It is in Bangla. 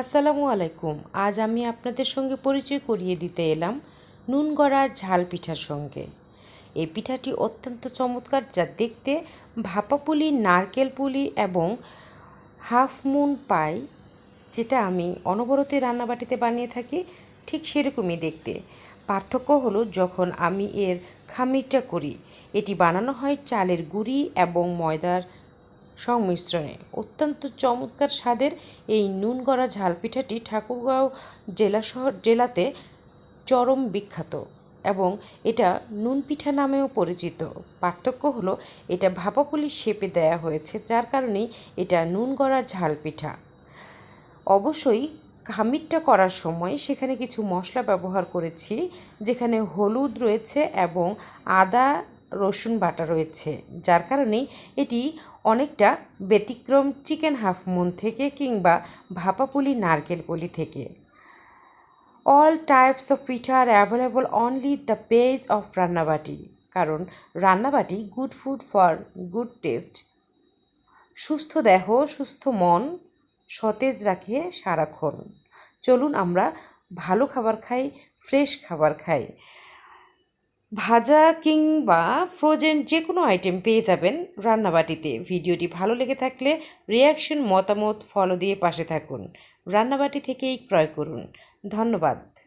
আসসালামু আলাইকুম। আজ আমি আপনাদের সঙ্গে পরিচয় করিয়ে দিতে এলাম নুন গড়া ঝাল পিঠার সঙ্গে। এই পিঠাটি অত্যন্ত চমৎকার, যা দেখতে ভাপা পুলি, নারকেল পুলি এবং হাফ মুন পাই, যেটা আমি অনবরত রান্নাবাটিতে বানিয়ে থাকি, ঠিক সেরকমই দেখতে। পার্থক্য হলো, যখন আমি এর খামিরটা করি, এটি বানানো হয় চালের গুঁড়ি এবং ময়দার সংমিশ্রণে। অত্যন্ত চমৎকার স্বাদের এই নুন গড়া ঝাল পিঠাটি ঠাকুরগাঁও জেলা শহর, জেলাতে চরম বিখ্যাত এবং এটা নুন পিঠা নামেও পরিচিত। পার্থক্য হলো, এটা ভাপাপুলি শেপে দেয়া হয়েছে, যার কারণেই এটা নুন গড়া ঝাল পিঠা অবশ্যই খামিরটা করার সময় সেখানে কিছু মশলা ব্যবহার করেছি, যেখানে হলুদ রয়েছে এবং আদা রসুন বাটা রয়েছে। যার কারণে এটি অনেকটা ব্যতিক্রম চিকেন হাফ মুন থেকে কিংবা ভাপা পুলি নারকেল পুলি থেকে। All types of pitha are available only the page of Rannabati, কারণ Rannabati good food for good taste সুস্থ দেহ, সুস্থ মন, সতেজ রাখে সারাক্ষণ। চলুন আমরা ভালো খাবার খাই ফ্রেশ খাবার খাই। ভাজা কিংবা ফ্রোজেন যে কোনো আইটেম পেয়ে যাবেন রান্নাবাটিতে। ভিডিওটি ভালো লেগে থাকলে রিয়াকশন মতামত ফলো দিয়ে পাশে থাকুন। রান্নাবাটি থেকেই ক্রয় করুন। ধন্যবাদ।